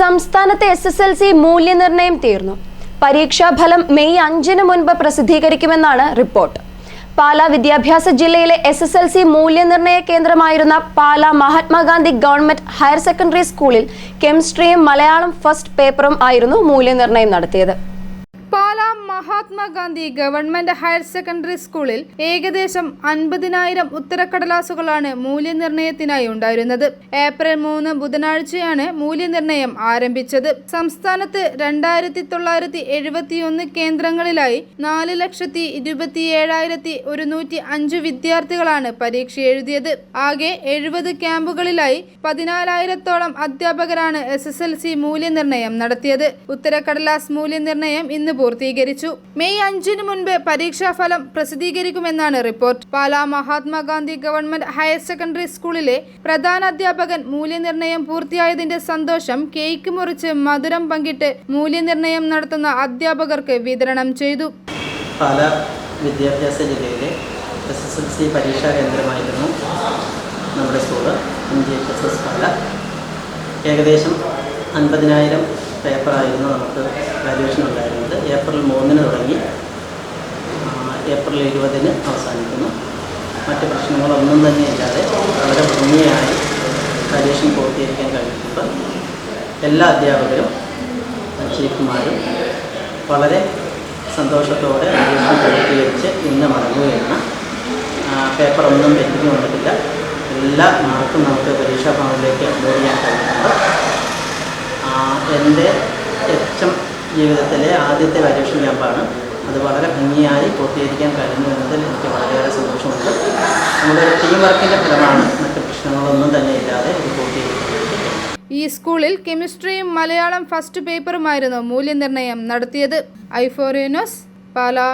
സംസ്ഥാനത്തെ S S L C മൂല്യനിർണയം തീർന്നു. പരീക്ഷാഫലം മെയ് അഞ്ചിന് മുൻപ് പ്രസിദ്ധീകരിക്കുമെന്നാണ് റിപ്പോർട്ട്. പാലാ വിദ്യാഭ്യാസ ജില്ലയിലെ എസ് എസ് എൽ സി മൂല്യനിർണയ കേന്ദ്രമായിരുന്ന Pala Mahatma Gandhi government higher secondary സ്കൂളിൽ കെമിസ്ട്രിയും മലയാളം ഫസ്റ്റ് പേപ്പറും ആയിരുന്നു മൂല്യനിർണയം നടത്തിയത്. മഹാത്മാഗാന്ധി ഗവൺമെന്റ് ഹയർ സെക്കൻഡറി സ്കൂളിൽ ഏകദേശം അൻപതിനായിരം ഉത്തരക്കടലാസുകളാണ് മൂല്യനിർണയത്തിനായി ഉണ്ടായിരുന്നത്. ഏപ്രിൽ മൂന്ന് ബുധനാഴ്ചയാണ് മൂല്യനിർണയം ആരംഭിച്ചത്. സംസ്ഥാനത്ത് രണ്ടായിരത്തി തൊള്ളായിരത്തി എഴുപത്തിയൊന്ന് കേന്ദ്രങ്ങളിലായി നാല് ലക്ഷത്തി ഇരുപത്തി ഏഴായിരത്തി ഒരുന്നൂറ്റി അഞ്ച് വിദ്യാർത്ഥികളാണ് പരീക്ഷ എഴുതിയത്. ആകെ എഴുപത് ക്യാമ്പുകളിലായി പതിനാലായിരത്തോളം അധ്യാപകരാണ് എസ് എസ് എൽ സി മൂല്യനിർണയം നടത്തിയത്. ഉത്തരക്കടലാസ് മൂല്യനിർണയം ഇന്ന് പൂർത്തീകരിച്ചു. മെയ് അഞ്ചിന് മുൻപ് പരീക്ഷാഫലം പ്രസിദ്ധീകരിക്കുമെന്നാണ് report. Pala Mahatma Gandhi government higher secondary സ്കൂളിലെ പ്രധാന അധ്യാപകൻ മൂല്യനിർണയം പൂർത്തിയായതിന്റെ സന്തോഷം കേക്ക് മുറിച്ച് മധുരം പങ്കിട്ട് മൂല്യനിർണയം നടത്തുന്ന അധ്യാപകർക്ക് വിതരണം ചെയ്തു. വിദ്യാഭ്യാസ ജില്ലയിലെ എസ് എസ് എൽ സി പരീക്ഷാ കേന്ദ്രമായിരുന്നു നമ്മുടെ school. M G H S S Pala. ഏകദേശം അൻപതിനായിരം പേപ്പറായിരുന്നു നമുക്ക് വാല്യുവേഷൻ ഉണ്ടായിരുന്നത്. ഏപ്രിൽ മൂന്നിന് തുടങ്ങി ഏപ്രിൽ ഇരുപതിന് അവസാനിക്കുന്നു. മറ്റ് പ്രശ്നങ്ങളൊന്നും തന്നെ ഇല്ലാതെ വളരെ ഭംഗിയായി വാല്യുവേഷൻ പൂർത്തീകരിക്കാൻ കഴിഞ്ഞിട്ടുണ്ട്. എല്ലാ അധ്യാപകരും ചീഫുമാരും വളരെ സന്തോഷത്തോടെ ഗ്രാജുവേഷൻ പൂർത്തീകരിച്ച് ഇന്ന് മടങ്ങുകയാണ്. പേപ്പറൊന്നും പെൻഡിങ് വന്നിട്ടില്ല എല്ലാ മാർക്കും നമുക്ക് പരീക്ഷാ ഭവനിലേക്ക് എന്റെ എച്ച് എം ജീവിതത്തിലെ ആദ്യത്തെ വാല്യൂഷൻ ക്യാമ്പാണ് അത് വളരെ ഭംഗിയായി പൂർത്തീകരിക്കാൻ കഴിഞ്ഞു എന്നതിൽ എനിക്ക് വളരെയേറെ സന്തോഷമുണ്ട്. നമ്മുടെ ടീം വർക്കിന്റെ ഫലമാണ് മറ്റ് പ്രശ്നങ്ങളൊന്നും തന്നെ ഇല്ലാതെ ഇത് പൂർത്തീകരിക്കുന്നത് ഈ സ്കൂളിൽ കെമിസ്ട്രിയും മലയാളം ഫസ്റ്റ് പേപ്പറുമായിരുന്നു മൂല്യനിർണയം നടത്തിയത്. ഐഫോറിയനോസ് പാലാ.